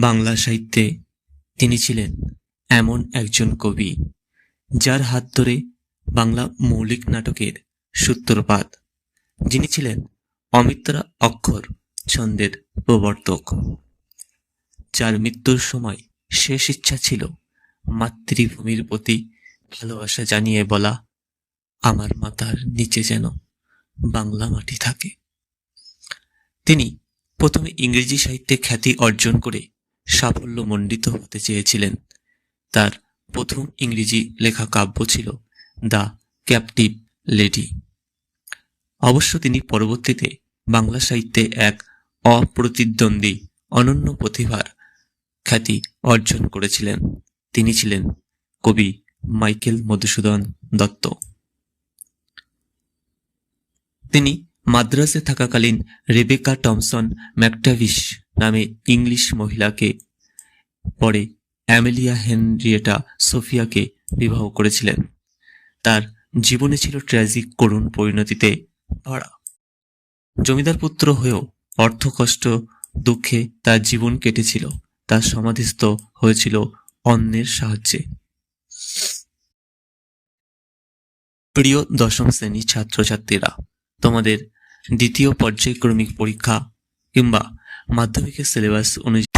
বাংলা সাহিত্যে তিনি ছিলেন এমন একজন কবি, যার হাত ধরে বাংলা মৌলিক নাটকের সূত্রপাত। যিনি ছিলেন অমিত্রা অক্ষর ছন্দের প্রবর্তক, যার মৃত্যুর সময় শেষ ইচ্ছা ছিল মাতৃভূমির প্রতি ভালোবাসা জানিয়ে বলা, আমার মাথার নিচে যেন বাংলা মাটি থাকে। তিনি প্রথমে ইংরেজি সাহিত্যে খ্যাতি অর্জন করে সাফল্যমণ্ডিত হতে চেয়েছিলেন। তার প্রথম ইংরেজি লেখা কাব্য ছিল দ্য ক্যাপটিভ লেডি। অবশ্য তিনি পরবর্তীতে বাংলা সাহিত্যে এক অপ্রতিদ্বন্দ্বী, অনন্য প্রতিভার খ্যাতি অর্জন করেছিলেন। তিনি ছিলেন কবি মাইকেল মধুসূদন দত্ত। তিনি মাদ্রাসে থাকাকালীন রেবেকা টমসন ম্যাকটাভিস নামে ইংলিশ মহিলাকে, পরে অ্যামেলিয়া হেনরিয়েটা সোফিয়াকে বিবাহ করেছিলেন। তার জীবনে ছিল ট্র্যাজিক করুণ পরিণতিতে ভরা। জমিদার পুত্র হয়েও অর্থকষ্ট, দুঃখে তার জীবন কেটেছিল। তার সমাধিস্থ হয়েছিল অন্যের সাহায্যে। প্রিয় দশম শ্রেণির ছাত্রছাত্রীরা, তোমাদের দ্বিতীয় পর্যায়ক্রমিক পরীক্ষা কিংবা মাধ্যমিকের সিলেবাস অনুযায়ী